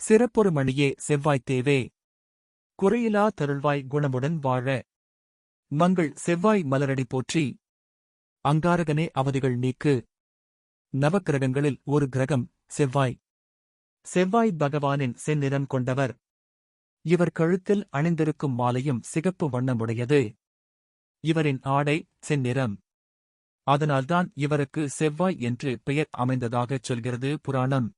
சிறப்பொரு மணியே செவ்வாய்த்தேவே குறையிலா தருள்வாய் குணமுடன் வாழ. மங்கள் செவ்வாய் மலரடி போற்றி. அங்காரகனே அவதிகள் நீக்கு. நவக்கிரகங்களில் ஒரு கிரகம் செவ்வாய். செவ்வாய் பகவானின் செந்நிறம் கொண்டவர். இவர் கழுத்தில் அணிந்திருக்கும் மாலையும் சிகப்பு வண்ணமுடையது. இவரின் ஆடை செந்நிறம். அதனால்தான் இவருக்கு செவ்வாய் என்று பெயர் அமைந்ததாகச் சொல்கிறது புராணம்.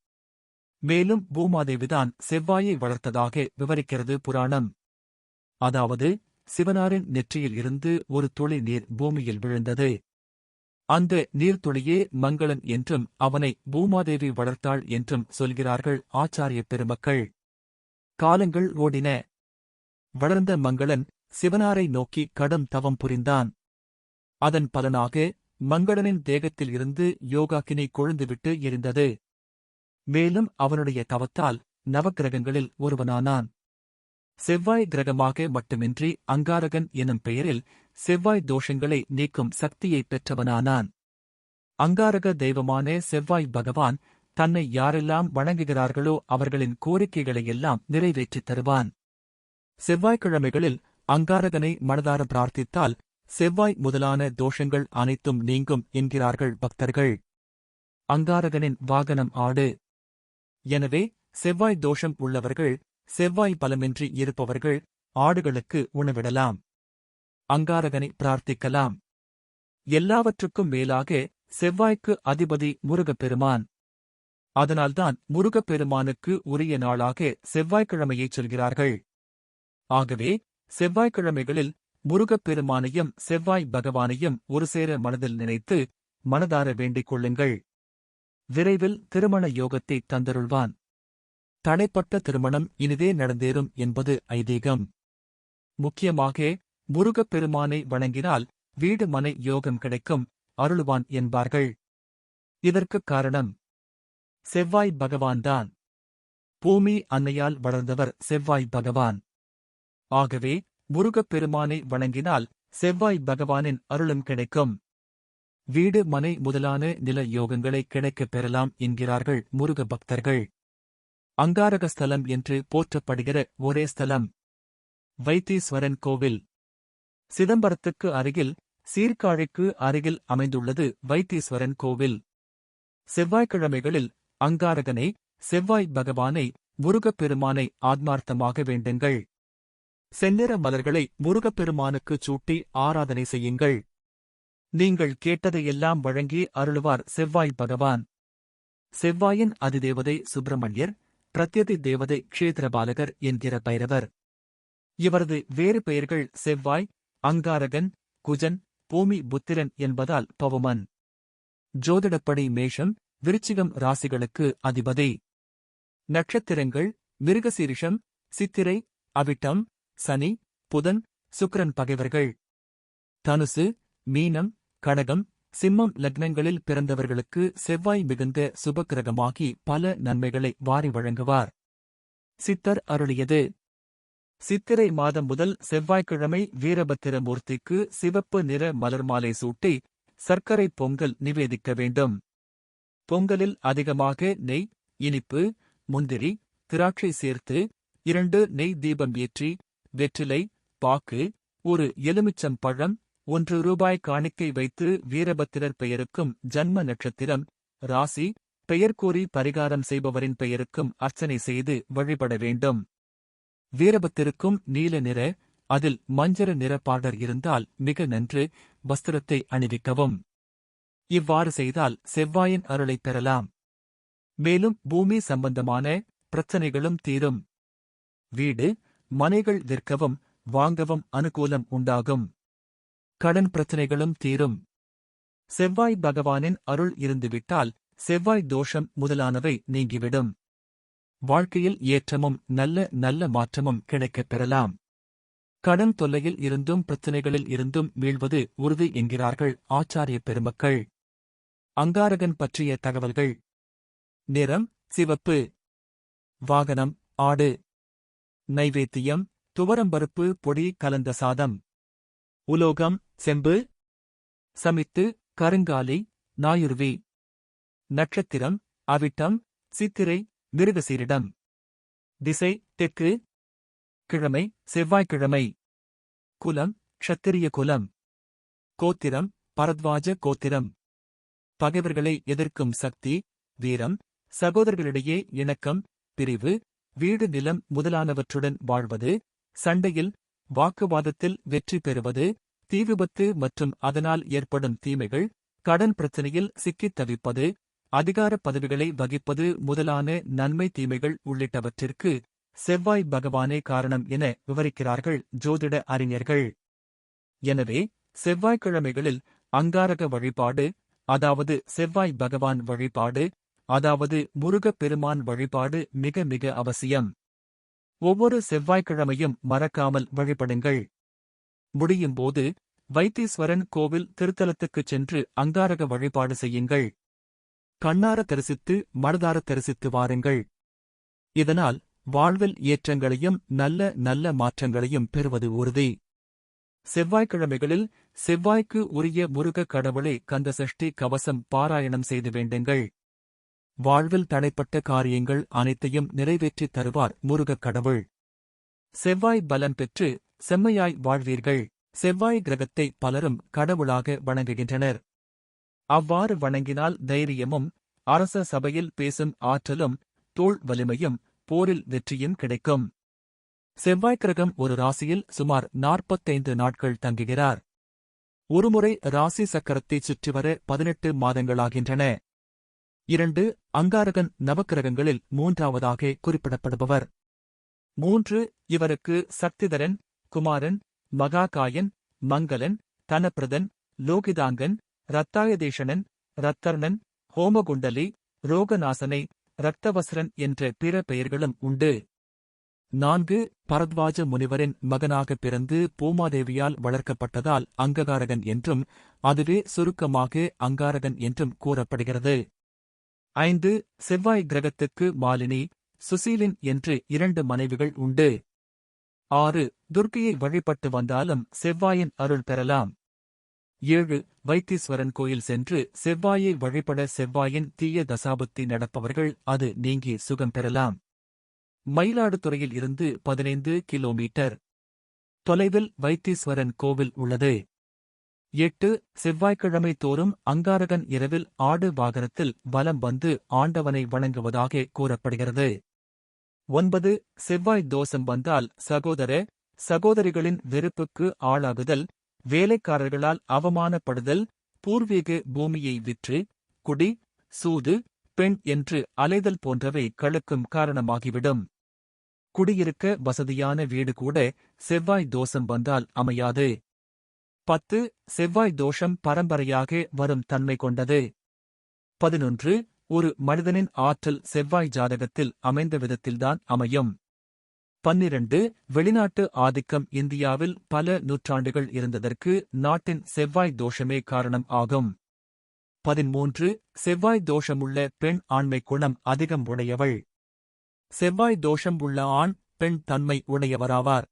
மேலும் பூமாதேவிதான் செவ்வாயை வளர்த்ததாக விவரிக்கிறது புராணம். அதாவது சிவனாரின் நெற்றியில் இருந்து ஒரு துளி நீர் பூமியில் விழுந்தது. அந்த நீர்த்துளியே மங்களன் என்றும் அவனை பூமாதேவி வளர்த்தாள் என்றும் சொல்கிறார்கள் ஆச்சாரிய பெருமக்கள். காலங்கள் ஓடின. வளர்ந்த மங்களன் சிவனாரை நோக்கி கடும் தவம் புரிந்தான். அதன் பலனாக மங்களனின் தேகத்தில் இருந்து யோகாக்கினை கொழுந்துவிட்டு எரிந்தது. மேலும் அவனுடைய தவத்தால் நவக்கிரகங்களில் ஒருவனானான். செவ்வாய் கிரகமாக மட்டுமின்றி அங்காரகன் எனும் பெயரில் செவ்வாய் தோஷங்களை நீக்கும் சக்தியைப் பெற்றவனானான். அங்காரக தெய்வமான செவ்வாய் பகவான் தன்னை யாரெல்லாம் வணங்குகிறார்களோ அவர்களின் கோரிக்கைகளையெல்லாம் நிறைவேற்றித் தருவான். செவ்வாய்க்கிழமைகளில் அங்காரகனை மனதார பிரார்த்தித்தால் செவ்வாய் முதலான தோஷங்கள் அனைத்தும் நீங்கும் என்கிறார்கள் பக்தர்கள். அங்காரகனின் வாகனம் ஆடு. எனவே செவ்வாய் தோஷம் உள்ளவர்கள் செவ்வாய் பலமின்றி இருப்பவர்கள் ஆடுகளுக்கு உணவிடலாம். அங்காரகனை பிரார்த்திக்கலாம். எல்லாவற்றுக்கும் மேலாக செவ்வாய்க்கு அதிபதி முருகப்பெருமான். அதனால்தான் முருகப்பெருமானுக்கு உரிய நாளாக செவ்வாய்க்கிழமையைச் சொல்கிறார்கள். ஆகவே செவ்வாய்க்கிழமைகளில் முருகப்பெருமானையும் செவ்வாய் பகவானையும் ஒருசேர மனதில் நினைத்து மனதார வேண்டிக் கொள்ளுங்கள். விரைவில் திருமண யோகத்தை தந்தருள்வான். தடைப்பட்ட திருமணம் இனிதே நடந்தேறும் என்பது ஐதீகம். முக்கியமாக முருகப்பெருமானை வணங்கினால் வீடு மனை யோகம் கிடைக்கும் அருளுவான் என்பார்கள். இதற்குக் காரணம் செவ்வாய் பகவான்தான். பூமி அன்னையால் வளர்ந்தவர் செவ்வாய் பகவான். ஆகவே முருகப் பெருமானை வணங்கினால் செவ்வாய் பகவானின் அருளும் கிடைக்கும். வீடு மனை முதலான நில யோகங்களை கிடைக்கப் பெறலாம் என்கிறார்கள் முருக பக்தர்கள். அங்காரக ஸ்தலம் என்று போற்றப்படுகிற ஒரே ஸ்தலம். வைத்தீஸ்வரன் கோவில். சிதம்பரத்துக்கு அருகில் சீர்காழிக்கு அருகில் அமைந்துள்ளது வைத்தீஸ்வரன் கோவில். செவ்வாய்க்கிழமைகளில் அங்காரகனை செவ்வாய் பகவானை முருகப்பெருமானை ஆத்மார்த்தமாக வேண்டுங்கள். செந்நிற மலர்களை முருகப்பெருமானுக்குச் சூட்டி ஆராதனை செய்யுங்கள். நீங்கள் கேட்டதையெல்லாம் வழங்கி அருளுவார் செவ்வாய் பகவான். செவ்வாயின் அதிதேவதை சுப்பிரமணியர் பிரத்யதி தேவதை க்ஷேத்திரபாலகர் என்கிற பைரவர். இவரது வேறு பெயர்கள் செவ்வாய் அங்காரகன் குஜன் பூமி புத்திரன் என்பதால் பவுமன். ஜோதிடப்படி மேஷம் விருச்சிகம் ராசிகளுக்கு அதிபதி. நட்சத்திரங்கள் மிருகசீரிஷம் சித்திரை அவிட்டம் சனி புதன் சுக்கிரன் பகைவர்கள். தனுசு மீனம் கடகம் சிம்மம் லக்னங்களில் பிறந்தவர்களுக்கு செவ்வாய் மிகுந்த சுபக்கிரகமாகி பல நன்மைகளை வாரி வழங்குவார். சித்தர் அருளியது. சித்திரை மாதம் முதல் செவ்வாய்க்கிழமை வீரபத்திரமூர்த்திக்கு சிவப்பு நிற மலர் மாலை சூட்டி சர்க்கரை பொங்கல் நிவேதிக்க வேண்டும். பொங்கலில் அதிகமாக நெய் இனிப்பு முந்திரி திராட்சை சேர்த்து இரண்டு நெய் தீபம் ஏற்றி வெற்றிலை பாக்கு ஒரு எலுமிச்சம் பழம் ஒன்று ரூபாய் காணிக்கை வைத்து வீரபத்திரர் பெயருக்கும் ஜன்ம நட்சத்திரம் ராசி பெயர் கூறி பரிகாரம் செய்பவரின் பெயருக்கும் அர்ச்சனை செய்து வழிபட வேண்டும். வீரபத்திருக்கும் நீல நிற அதில் மஞ்சர நிற பார்டர் இருந்தால் மிக நன்று வஸ்திரத்தை அணிவிக்கவும். இவ்வாறு செய்தால் செவ்வாயின் அருளை பெறலாம். மேலும் பூமி சம்பந்தமான பிரச்சனைகளும் தீரும். வீடு மனைகள் விற்கவும் வாங்கவும் அனுகூலம் உண்டாகும். கடன் பிரச்சனைகளும் தீரும். செவ்வாய் பகவானின் அருள் இருந்துவிட்டால் செவ்வாய் தோஷம் முதலானவை நீங்கிவிடும். வாழ்க்கையில் ஏற்றமும் நல்ல நல்ல மாற்றமும் கிடைக்கப் பெறலாம். கடன் தொல்லையில் இருந்தும் பிரச்சனைகளில் இருந்தும் மீள்வது உறுதி என்கிறார்கள் ஆச்சாரிய பெருமக்கள். அங்காரகன் பற்றிய தகவல்கள். நிறம் சிவப்பு. வாகனம் ஆடு. நைவேத்தியம் துவரம்பருப்பு பொடி கலந்த சாதம். உலோகம் செம்பு சமித்து கருங்காலி நாயுர்வி நட்சத்திரம் அவிட்டம் சித்திரை மிருகசீரிடம். திசை தெற்கு கிழமை செவ்வாய்க்கிழமை. குலம் க்ஷத்திரிய குலம். கோத்திரம் பரத்வாஜ கோத்திரம். பகைவர்களை எதிர்க்கும் சக்தி வீரம் சகோதரர்களிடையே இணக்கம் பிரிவு வீடு நிலம் முதலானவற்றுடன் வாழ்வது சண்டையில் வாக்குவாதத்தில் வெற்றி பெறுவது தீ விபத்து மற்றும் அதனால் ஏற்படும் தீமைகள் கடன் பிரச்சனையில் சிக்கித் தவிப்பது அதிகார பதவிகளை வகிப்பது முதலான நன்மை தீமைகள் உள்ளிட்டவற்றிற்கு செவ்வாய் பகவானே காரணம் என விவரிக்கிறார்கள் ஜோதிட அறிஞர்கள். எனவே செவ்வாய்க்கிழமைகளில் அங்காரக வழிபாடு அதாவது செவ்வாய் பகவான் வழிபாடு அதாவது முருகப் பெருமான் வழிபாடு மிக மிக அவசியம். ஒவ்வொரு செவ்வாய்க்கிழமையும் மறக்காமல் வழிபடுங்கள். முடியும்போது வைத்தீஸ்வரன் கோவில் திருத்தலத்துக்குச் சென்று அங்காரக வழிபாடு செய்யுங்கள். கண்ணார தரிசித்து மனதார தரிசித்து வாருங்கள். இதனால் வாழ்வில் ஏற்றங்களையும் நல்ல நல்ல மாற்றங்களையும் பெறுவது உறுதி. செவ்வாய்க்கிழமைகளில் செவ்வாய்க்கு உரிய முருகக் கடவுளை கந்தசஷ்டி கவசம் பாராயணம் செய்து வேண்டுங்கள். வாழ்வில் தடைப்பட்ட காரியங்கள் அனைத்தையும் நிறைவேற்றித் தருவார் முருகக் கடவுள். செவ்வாய் பலம் பெற்று செம்மையாய் வாழ்வீர்கள். செவ்வாய் கிரகத்தை பலரும் கடவுளாக வணங்குகின்றனர். அவ்வாறு வணங்கினால் தைரியமும் அரச சபையில் பேசும் ஆற்றலும் தோள் வலிமையும் போரில் வெற்றியும் கிடைக்கும். செவ்வாய் கிரகம் ஒரு ராசியில் சுமார் நாற்பத்தைந்து நாட்கள் தங்குகிறார். ஒருமுறை ராசி சக்கரத்தைச் சுற்றிவர பதினெட்டு மாதங்களாகின்றன. இரண்டு அங்காரகன் நவக்கிரகங்களில் மூன்றாவதாக குறிப்பிடப்படுபவர். மூன்று இவருக்கு சக்திதரன் குமாரன் மகாகாயன் மங்களன் தனப்பிரதன் லோகிதாங்கன் ரத்தாயதேஷனன் ரத்தர்ணன் ஹோமகுண்டலி ரோகநாசனை ரத்தவஸ்ரன் என்ற பிற பெயர்களும் உண்டு. நான்கு பரத்வாஜ முனிவரின் மகனாக பிறந்து பூமாதேவியால் வளர்க்கப்பட்டதால் அங்ககாரகன் என்றும் அதுவே சுருக்கமாக அங்காரகன் என்றும் கூறப்படுகிறது. ஐந்து செவ்வாய் கிரகத்துக்கு மாலினி சுசீலின் என்று இரண்டு மனைவிகள் உண்டு. ஆறு துர்க்கையை வழிபட்டு வந்தாலும் செவ்வாயின் அருள் பெறலாம். ஏழு வைத்தீஸ்வரன் கோயில் சென்று செவ்வாயை வழிபட செவ்வாயின் தீய தசாபுத்தி நடப்பவர்கள் அது நீங்கி சுகம் பெறலாம். மயிலாடுதுறையில் இருந்து பதினைந்து கிலோமீட்டர். தொலைவில் வைத்தீஸ்வரன் கோவில் உள்ளது. எட்டு செவ்வாய்க்கிழமை தோறும் அங்காரகன் இரவில் ஆடு வாகனத்தில் வலம் வந்து ஆண்டவனை வணங்குவதாக கூறப்படுகிறது. ஒன்பது செவ்வாய் தோஷம் வந்தால் சகோதர சகோதரிகளின் வெறுப்புக்கு ஆளாகுதல் வேலைக்காரர்களால் அவமானப்படுதல் பூர்வீக பூமியை விற்று குடி சூது பெண் என்று அலைதல் போன்றவை கழுக்கும் காரணமாகிவிடும். குடியிருக்க வசதியான வீடு கூட செவ்வாய் தோஷம் வந்தால் அமையாது. பத்து செவ்வாய் தோஷம் பரம்பரையாக வரும் தன்மை கொண்டது. பதினொன்று ஒரு மனிதனின் ஆற்றல் செவ்வாய் ஜாதகத்தில் அமைந்த விதத்தில்தான் அமையும். பன்னிரண்டு வெளிநாட்டு ஆதிக்கம் இந்தியாவில் பல நூற்றாண்டுகள் இருந்ததற்கு நாட்டின் செவ்வாய் தோஷமே காரணம் ஆகும். பதிமூன்று செவ்வாய் தோஷமுள்ள பெண் ஆண்மை குணம் அதிகம் உடையவள். செவ்வாய் தோஷம் உள்ள ஆண் பெண் தன்மை உடையவராவார்.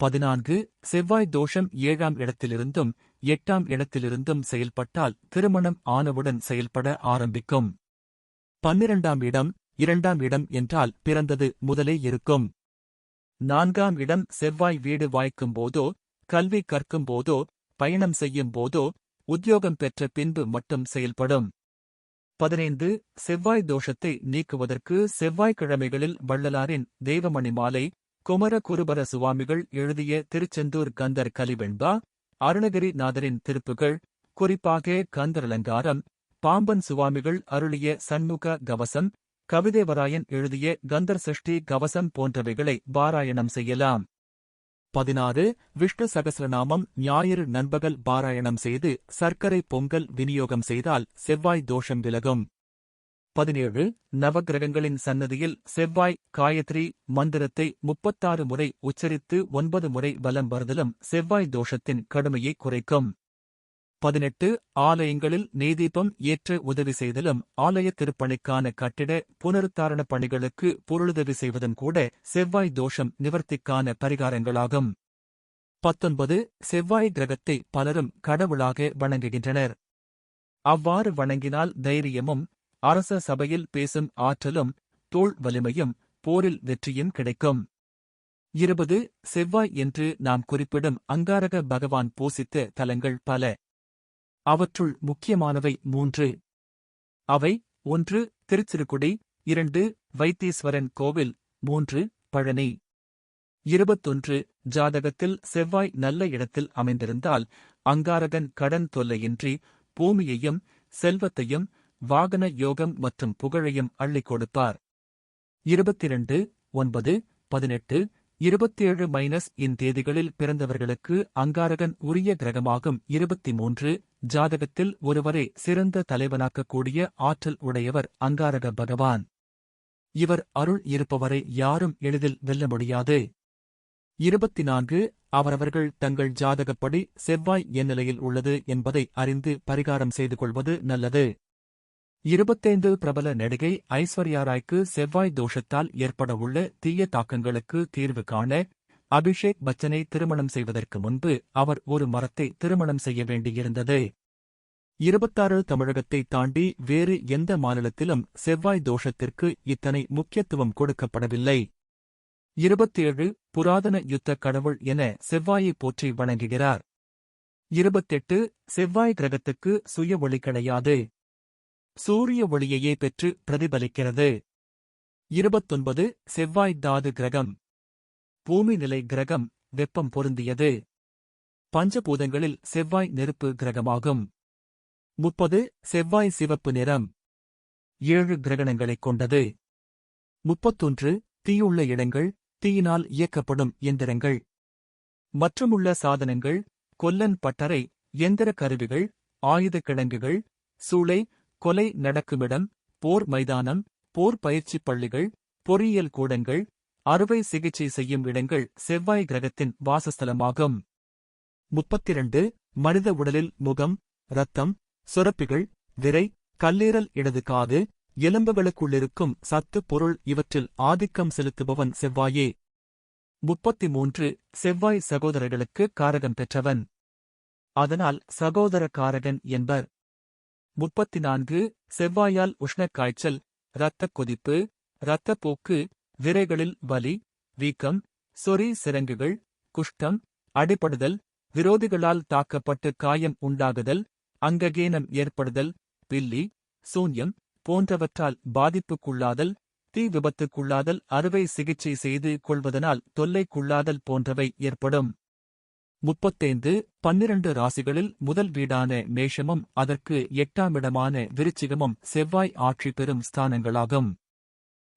பதினான்கு செவ்வாய் தோஷம் ஏழாம் இடத்திலிருந்தும் எட்டாம் இடத்திலிருந்தும் செயல்பட்டால் திருமணம் ஆனவுடன் செயல்பட ஆரம்பிக்கும். பன்னிரண்டாம் இடம் இரண்டாம் இடம் என்றால் பிறந்தது முதலே இருக்கும். நான்காம் இடம் செவ்வாய் வீடு வாய்க்கும் போதோ கல்வி கற்கும் போதோ பயணம் செய்யும் போதோ உத்தியோகம் பெற்ற பின்பு மட்டும் செயல்படும். பதினைந்து செவ்வாய் தோஷத்தை நீக்குவதற்கு செவ்வாய்க்கிழமைகளில் வள்ளலாரின் தெய்வமணி மாலை குமர குருபர சுவாமிகள் எழுதிய திருச்செந்தூர் கந்தர் கலிவெண்பா அருணகிரி நாதரின் திருப்புகள் குறிப்பாக கந்தர் அலங்காரம் பாம்பன் சுவாமிகள் அருளிய சண்முக கவசம் கவிதேவராயன் எழுதிய கந்தர் சஷ்டி கவசம் போன்றவைகளை பாராயணம் செய்யலாம். பதினாறு விஷ்ணு சகசிரநாமம் ஞாயிறு நண்பகல் பாராயணம் செய்து சர்க்கரை பொங்கல் விநியோகம் செய்தால் செவ்வாய் தோஷம் விலகும். பதினேழு நவக்கிரகங்களின் சன்னதியில் செவ்வாய் காயத்ரி மந்திரத்தை முப்பத்தாறு முறை உச்சரித்து ஒன்பது முறை வலம் வருதலும் செவ்வாய் தோஷத்தின் கடுமையை குறைக்கும். பதினெட்டு ஆலயங்களில் நெய்தீபம் ஏற்ற உதவி செய்தலும் ஆலய திருப்பணிக்கான கட்டிட புனருத்தாரண பணிகளுக்கு பொருளுதவி செய்வதும் கூட செவ்வாய் தோஷம் நிவர்த்திக்கான பரிகாரங்களாகும். பத்தொன்பது செவ்வாய் கிரகத்தை பலரும் கடவுளாக வணங்குகின்றனர். அவ்வாறு வணங்கினால் தைரியமும் அரச சபையில் பேசும் ஆற்றலும் தோள் வலிமையும் போரில் வெற்றியும் கிடைக்கும். இருபது செவ்வாய் என்று நாம் குறிப்பிடும் அங்காரக பகவான் பூசித்த தலங்கள் பல. அவற்றுள் முக்கியமானவை மூன்று. அவை ஒன்று திருச்சிறுகுடி இரண்டு வைத்தீஸ்வரன் கோவில் மூன்று பழனி. இருபத்தொன்று ஜாதகத்தில் செவ்வாய் நல்ல இடத்தில் அமைந்திருந்தால் அங்காரகன் கடன் தொல்லையின்றி பூமியையும் செல்வத்தையும் வாகன யோகம் மற்றும் புகழையும் அள்ளிக் கொடுப்பார். இருபத்திரண்டு ஒன்பது பதினெட்டு இருபத்தேழு மைனஸ் இன் தேதிகளில் பிறந்தவர்களுக்கு அங்காரகன் உரிய கிரகமாகும். இருபத்தி மூன்று ஜாதகத்தில் ஒருவரை சிறந்த தலைவனாக்கக்கூடிய ஆற்றல் உடையவர் அங்காரக பகவான். இவர் அருள் இருப்பவரை யாரும் எளிதில் வெல்ல முடியாது. இருபத்தி நான்கு அவரவர்கள் தங்கள் ஜாதகப்படி செவ்வாய் எந்நிலையில் உள்ளது என்பதை அறிந்து பரிகாரம் செய்து கொள்வது நல்லது. இருபத்தைந்து பிரபல நடிகை ஐஸ்வர்யா ராய்க்கு செவ்வாய் தோஷத்தால் ஏற்படவுள்ள தீய தாக்கங்களுக்கு தீர்வு காண அபிஷேக் பச்சனை திருமணம் செய்வதற்கு முன்பு அவர் ஒரு மரத்தை திருமணம் செய்ய வேண்டியிருந்தது. இருபத்தாறு தமிழகத்தை தாண்டி வேறு எந்த மாநிலத்திலும் செவ்வாய் தோஷத்திற்கு இத்தனை முக்கியத்துவம் கொடுக்கப்படவில்லை. இருபத்தேழு புராதன யுத்த கடவுள் என செவ்வாயை போற்றி வணங்குகிறார். இருபத்தெட்டு செவ்வாய் கிரகத்துக்கு சுய ஒளி கிடையாது. சூரிய ஒளியையே பெற்று பிரதிபலிக்கிறது. இருபத்தொன்பது செவ்வாய் தாது கிரகம். பூமி நிலை கிரகம் வெப்பம் பொருந்தியது. பஞ்சபூதங்களில் செவ்வாய் நெருப்பு கிரகமாகும். முப்பது செவ்வாய் சிவப்பு நிறம். ஏழு கிரகணங்களைக் கொண்டது. முப்பத்தொன்று தீயுள்ள இடங்கள் தீயினால் இயக்கப்படும் எந்திரங்கள். மற்றுமுள்ள சாதனங்கள் கொல்லன் பட்டறை எந்திர கருவிகள் ஆயுதக் கிழங்குகள் சூளை கொலை நடக்குமிடம் போர் மைதானம் போர் பயிற்சிப் பள்ளிகள் பொறியியல் கூடங்கள் அறுவை சிகிச்சை செய்யும் இடங்கள் செவ்வாய் கிரகத்தின் வாசஸ்தலமாகும். முப்பத்திரண்டு மனித உடலில் முகம் இரத்தம் சுரப்பிகள் விரை கல்லீரல் இடது காது எலும்புகளுக்குள்ளிருக்கும் சத்து பொருள் இவற்றில் ஆதிக்கம் செலுத்துபவன் செவ்வாயே. முப்பத்தி மூன்று செவ்வாய் சகோதரர்களுக்கு காரகம் பெற்றவன். அதனால் சகோதர காரகன் என்பர். முப்பத்தி நான்கு செவ்வாயால் உஷ்ணக் காய்ச்சல் இரத்தக் கொதிப்பு இரத்தப்போக்கு விரைகளில் வலி வீக்கம் சொறி சிரங்குகள் குஷ்டம் அடிபடுதல் விரோதிகளால் தாக்கப்பட்டு காயம் உண்டாகுதல் அங்ககீனம் ஏற்படுதல் பில்லி சூன்யம் போன்றவற்றால் பாதிப்புக்குள்ளாதல் தீ விபத்துக்குள்ளாதல் அறுவை சிகிச்சை செய்து கொள்வதனால் தொல்லைக்குள்ளாதல் போன்றவை ஏற்படும். முப்பத்தைந்து பன்னிரண்டு ராசிகளில் முதல் வீடான மேஷமும் அதற்கு எட்டாமிடமான விருச்சிகமும் செவ்வாய் ஆட்சி பெறும் ஸ்தானங்களாகும்.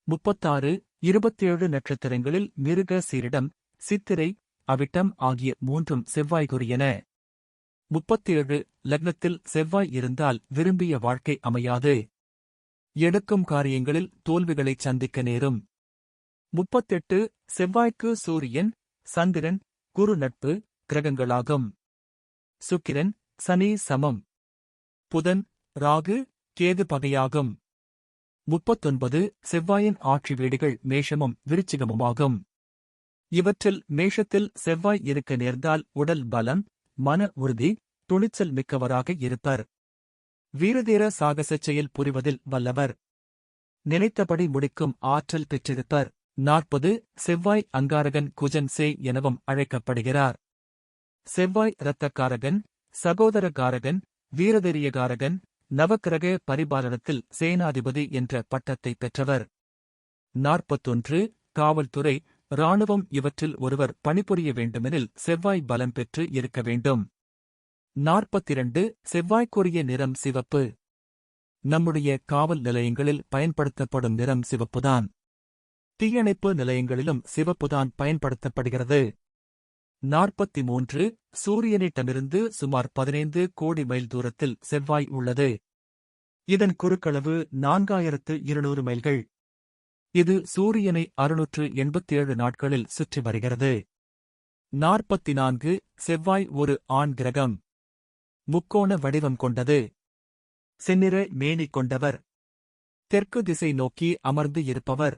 முப்பத்தாறு இருபத்தேழு நட்சத்திரங்களில் மிருக சீரிடம் சித்திரை அவிட்டம் ஆகிய மூன்றும் செவ்வாய்குரியன முப்பத்தேழு லக்னத்தில் செவ்வாய் இருந்தால் விரும்பிய வாழ்க்கை அமையாது. எடுக்கும் காரியங்களில் தோல்விகளைச் சந்திக்க நேரும். முப்பத்தெட்டு செவ்வாய்க்கு சூரியன் சந்திரன் குரு நட்பு கிரகங்களாகும். சுக்கிரன் சனி சமம். புதன் ராகு கேது பகையாகும். முப்பத்தொன்பது செவ்வாயின் ஆட்சி வீடுகள் மேஷமும் விருச்சிகமுமாகும். இவற்றில் மேஷத்தில் செவ்வாய் இருக்க நேர்ந்தால் உடல் பலம் மன உறுதி துணிச்சல் மிக்கவராக இருப்பர். வீரதீர சாகசச் செயல் புரிவதில் வல்லவர். நினைத்தபடி முடிக்கும் ஆற்றல் பெற்றிருப்பர். நாற்பது செவ்வாய் அங்காரகன் குஜன் சே எனவும் அழைக்கப்படுகிறார். செவ்வாய் இரத்தக்காரகன் சகோதரகாரகன் வீரதெரியகாரகன் நவக்கிரக பரிபாலனத்தில் சேனாதிபதி என்ற பட்டத்தை பெற்றவர். நாற்பத்தொன்று காவல்துறை இராணுவம் இவற்றில் ஒருவர் பணிபுரிய வேண்டுமெனில் செவ்வாய் பலம் பெற்று இருக்க வேண்டும். நாற்பத்திரண்டு செவ்வாய்க்குரிய நிறம் சிவப்பு. நம்முடைய காவல் நிலையங்களில் பயன்படுத்தப்படும் நிறம் சிவப்புதான். தீயணைப்பு நிலையங்களிலும் சிவப்புதான் பயன்படுத்தப்படுகிறது. நாற்பத்தி மூன்று சூரியனிடமிருந்து சுமார் பதினைந்து கோடி மைல் தூரத்தில் செவ்வாய் உள்ளது. இதன் குறுக்களவு நான்காயிரத்து இருநூறு மைல்கள். இது சூரியனை அறுநூற்று எண்பத்தேழு நாட்களில் சுற்றி வருகிறது. நாற்பத்தி நான்கு செவ்வாய் ஒரு ஆண் கிரகம். முக்கோண வடிவம் கொண்டது. செந்நிற மேனி கொண்டவர். தெற்கு திசை நோக்கி அமர்ந்து இருப்பவர்.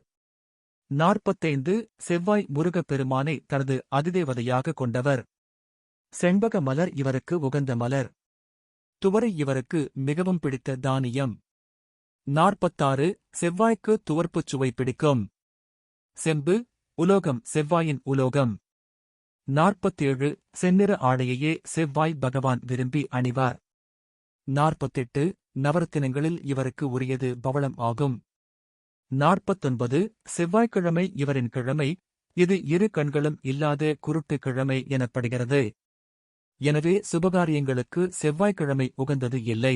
நாற்பத்தைந்து செவ்வாய் முருகப் பெருமானை தனது அதிதேவதையாக கொண்டவர். செண்பக மலர் இவருக்கு உகந்த மலர். துவரை இவருக்கு மிகவும் பிடித்த தானியம். நாற்பத்தாறு செவ்வாய்க்கு துவர்ப்புச் சுவை பிடிக்கும். செம்பு உலோகம் செவ்வாயின் உலோகம். நாற்பத்தேழு செந்நிற ஆடையையே செவ்வாய் பகவான் விரும்பி அணிவார். நாற்பத்தெட்டு நவரத்தினங்களில் இவருக்கு உரியது பவளம் ஆகும். நாற்பத்தொன்பது செவ்வாய்க்கிழமை இவரின் கிழமை இது இரு கண்களும் இல்லாத குருட்டு கிழமை எனப்படுகிறது. எனவே சுபகாரியங்களுக்கு செவ்வாய்க்கிழமை உகந்தது இல்லை.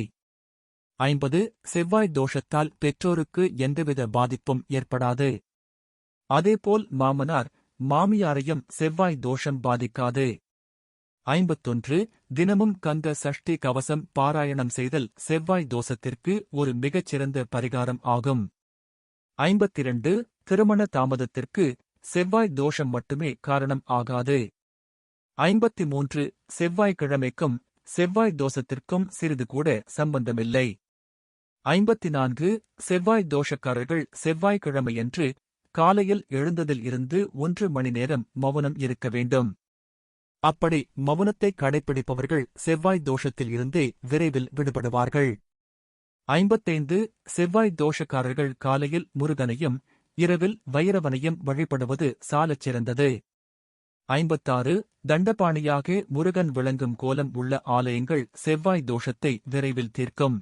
ஐம்பது செவ்வாய் தோஷத்தால் பெற்றோருக்கு எந்தவித பாதிப்பும் ஏற்படாது. அதேபோல் மாமனார் மாமியாரையும் செவ்வாய் தோஷம் பாதிக்காது. ஐம்பத்தொன்று தினமும் கந்த சஷ்டி கவசம் பாராயணம் செய்தல் செவ்வாய் தோஷத்திற்கு ஒரு மிகச்சிறந்த பரிகாரம் ஆகும். ஐம்பத்திரண்டு திருமண தாமதத்திற்கு செவ்வாய் தோஷம் மட்டுமே காரணம் ஆகாது. ஐம்பத்தி மூன்று செவ்வாய்க்கிழமைக்கும் செவ்வாய் தோஷத்திற்கும் சிறிது கூட சம்பந்தமில்லை. ஐம்பத்தி நான்கு செவ்வாய் தோஷக்காரர்கள் செவ்வாய்க்கிழமையன்று காலையில் எழுந்ததில் இருந்து ஒன்று மணி நேரம் மௌனம் இருக்க வேண்டும். அப்படி மௌனத்தை கடைப்பிடிப்பவர்கள் செவ்வாய் தோஷத்தில் இருந்தே விரைவில் விடுபடுவார்கள். ஐம்பத்தைந்து செவ்வாய் தோஷக்காரர்கள் காலையில் முருகனையும் இரவில் வைரவனையும் வழிபடுவது சாலச் சிறந்தது. ஐம்பத்தாறு தண்டபாணியாக முருகன் விளங்கும் கோலம் உள்ள ஆலயங்கள் செவ்வாய் தோஷத்தை விரைவில் தீர்க்கும்.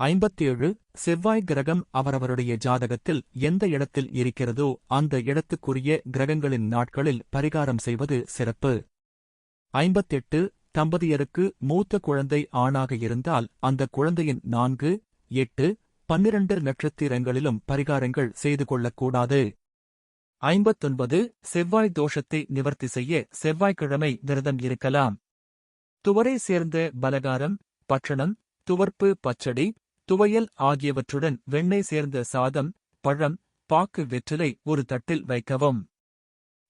ஐம்பத்தேழு செவ்வாய் கிரகம் அவரவருடைய ஜாதகத்தில் எந்த இடத்தில் இருக்கிறதோ அந்த இடத்துக்குரிய கிரகங்களின் நாட்களில் பரிகாரம் செய்வது சிறப்பு. ஐம்பத்தெட்டு தம்பதியருக்கு மூத்த குழந்தை ஆணாக இருந்தால் அந்த குழந்தையின் நான்கு எட்டு பன்னிரண்டு நட்சத்திரங்களிலும் பரிகாரங்கள் செய்து கொள்ளக்கூடாது. ஐம்பத்தொன்பது செவ்வாய் தோஷத்தை நிவர்த்தி செய்ய செவ்வாய்க்கிழமை விரதம் இருக்கலாம். துவரை சேர்ந்த பலகாரம் பட்சணம் துவர்ப்பு பச்சடி துவையல் ஆகியவற்றுடன் வெண்ணெய் சேர்ந்த சாதம் பழம் பாக்கு வெற்றிலை ஒரு தட்டில் வைக்கவும்.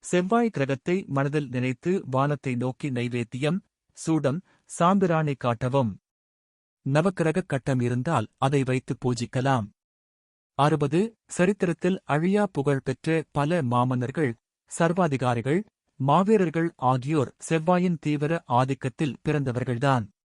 செவ்வாய் கிரகத்தை மனதில் நினைத்து வானத்தை நோக்கி நைவேத்தியம் சூடம் சாம்பிராணி காட்டவும். நவக்கிரக கட்டம் இருந்தால் அதை வைத்து பூஜிக்கலாம். அறுபது சரித்திரத்தில் அழியா புகழ் பெற்ற பல மாமன்னர்கள் சர்வாதிகாரிகள் மாவீரர்கள் ஆகியோர் செவ்வாயின் தீவிர ஆதிக்கத்தில் பிறந்தவர்கள்தான்.